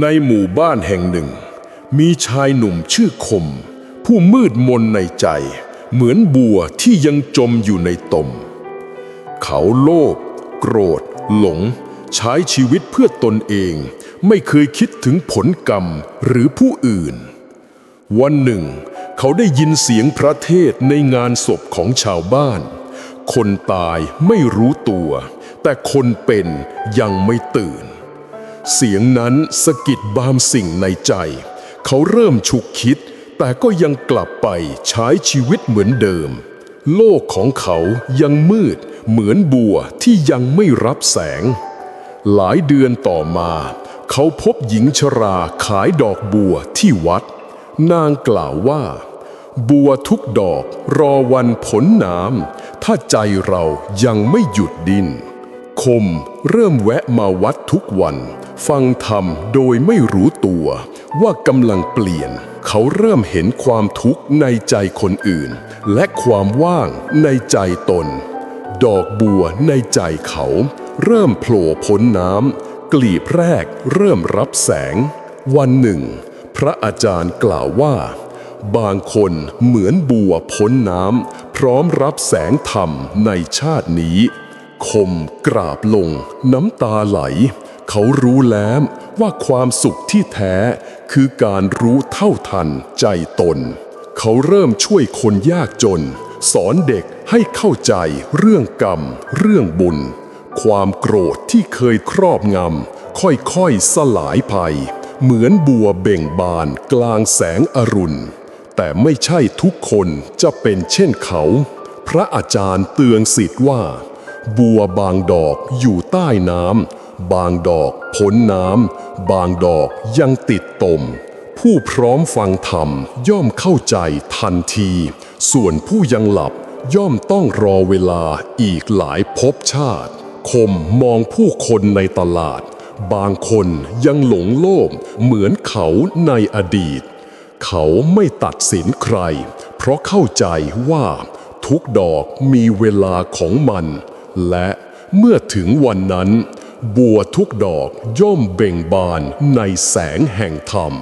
ในหมู่บ้านแห่งหนึ่ง มีชายหนุ่มชื่อคม ผู้มืดมนในใจ เหมือนบัวที่ยังจมอยู่ในตม เขาโลภโกรธ หลง ใช้ชีวิตเพื่อตนเอง ไม่เคยคิดถึงผลกรรมหรือผู้อื่น วันหนึ่ง เขาได้ยินเสียงพระเทศในงานศพของชาวบ้าน คนตายไม่รู้ตัว แต่คนเป็นยังไม่ตื่น เสียงนั้นสะกิดบามสิ่งในใจ เขาเริ่มฉุกคิด แต่ก็ยังกลับไปใช้ชีวิตเหมือนเดิม โลกของเขายังมืด เหมือนบัวที่ยังไม่รับแสง หลายเดือนต่อมา เขาพบหญิงชราขายดอกบัวที่วัด นางกล่าวว่า บัวทุกดอกรอวันผลน้ำถ้าใจเรายังไม่หยุดดิน คมเริ่มแวะมาวัดทุกวัน ฟังธรรมโดยไม่รู้ตัวว่ากำลังเปลี่ยน เขาเริ่มเห็นความทุกข์ในใจคนอื่น และความว่างในใจตน ดอกบัวในใจเขา เริ่มโผล่พ้นน้ำกลีบแรกเริ่มรับแสง วันหนึ่ง พระอาจารย์กล่าวว่า บางคนเหมือนบัวพ้นน้ำพร้อมรับแสงธรรมในชาตินี้ คมกราบลง น้ำตาไหล เขารู้แล้วว่าความสุขที่แท้คือการรู้เท่าทันใจตน เขาเริ่มช่วยคนยากจน สอนเด็กให้เข้าใจเรื่องกรรม เรื่องบุญ ความโกรธที่เคยครอบงำค่อยๆสลายไปเหมือนบัวเบ่งบานกลางแสงอรุณ แต่ไม่ใช่ทุกคนจะเป็นเช่นเขา พระอาจารย์เตือนสิทธิ์ว่า บัวบางดอกอยู่ใต้น้ำบางดอกพ้นน้ำบางดอกยังติดตม ผู้พร้อมฟังธรรมย่อมเข้าใจทันที ส่วนผู้ยังหลับย่อมต้องรอเวลาอีกหลายภพชาติ คมมองผู้คนในตลาด บางคนยังหลงโลภเหมือนเขาในอดีต เขาไม่ตัดสินใคร เพราะเข้าใจว่าทุกดอกมีเวลาของมัน และเมื่อถึงวันนั้น บัวทุกดอกย่อมเบ่งบานในแสงแห่งธรรม